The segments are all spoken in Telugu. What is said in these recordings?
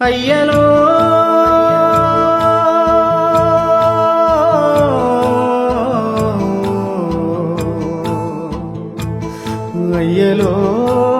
అయ్యలో. అయ్యలో.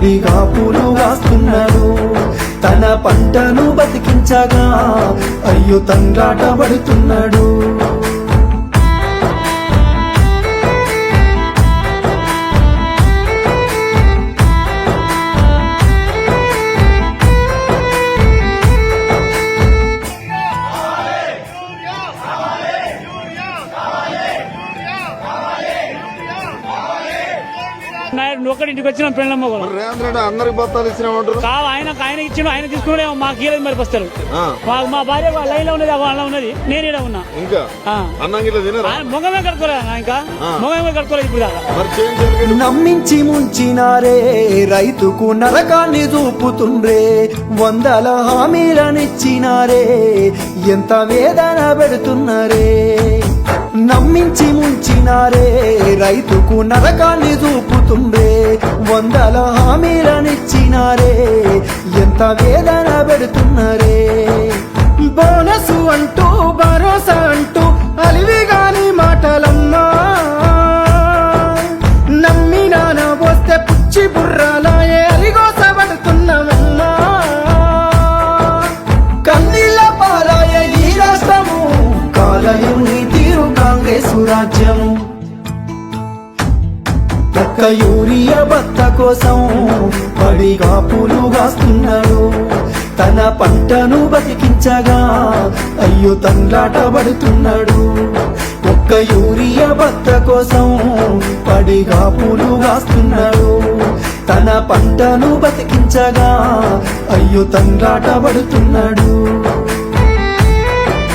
పడిగా పూలు కాస్తున్నాడు తన పంటను బతికించగా అయ్యో తండ్రాట పడుతున్నాడు. ఒక్కడి ఇంటికి వచ్చిన పెళ్ళమ్మ కూడా రేవంత్ రెడ్డి అందరికి బత్తాలు ఇచ్చినామంటారు? కావు ఆయన ఆయన ఇచ్చిన ఆయన తీసుకునే మాకు కీలేదు మరి వస్తారు. మాకు మా భార్య లైన్లో ఉన్నది వాళ్ళ ఉన్నది నేను ఈడ ఉన్నా. ఇంకా? ఆ. అన్నం గిట్ల తినరా? మొగమే కట్టుకోలేదు ఇంకా. మొగమే కట్టుకోలేదు ఇప్పుడు దాకా. నమ్మించి ముంచినారే రైతుకు నరకాన్ని చూపుతుండ్రే వందల హామీలనిచ్చినారే ఎంత వేదన పెడుతున్నారే. నమ్మించి ముంచినారే రైతుకు నరకాన్ని చూపుతుండ్రే వందల హామీలనిచ్చినారే ఎంత వేదన పెడుతున్నారే. బోనసు అంటూ భరోసా అంటూ అలివిగా సురాజ్యము ఒక్క యూరియా భర్త కోసం పడి కాపులు కాస్తున్నాడు తన పంటను బతికించగా అయ్యో తండ్రాట పడుతున్నాడు ఒక్క యూరియా భర్త కోసం పడి కాపులు కాస్తున్నాడు తన పంటను బతికించగా అయ్యో తండ్రాట పడుతున్నాడు